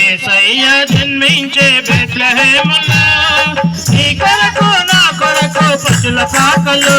ఏసయ్య జన్మించే బెట్లహేమున్నా. నీ కొరకు నా కొరకు పశుల పాకలు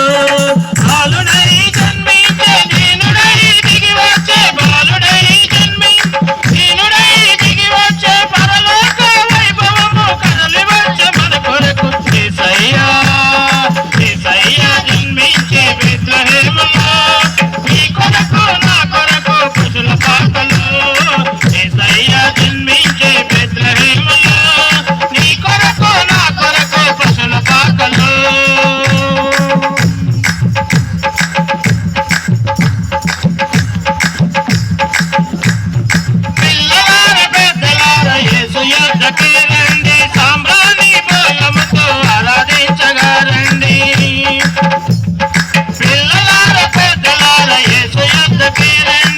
the beat and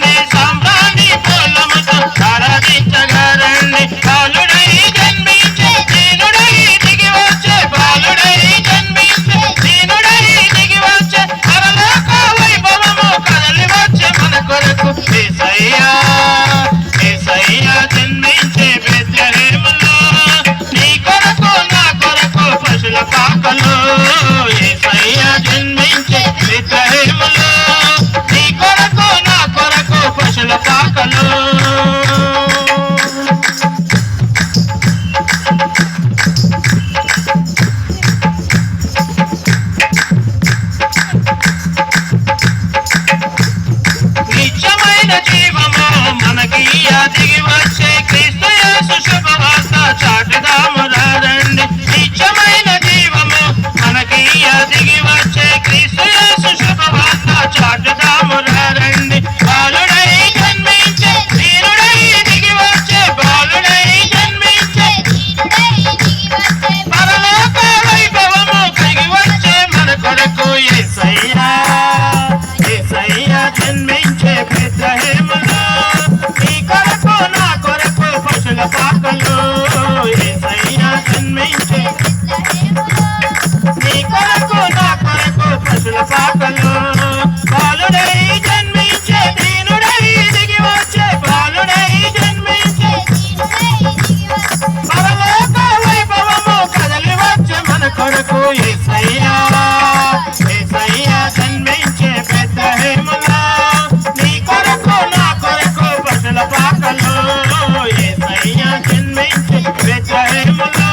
அதிக வார்த்தை జన్మించి వెచ్చరేములో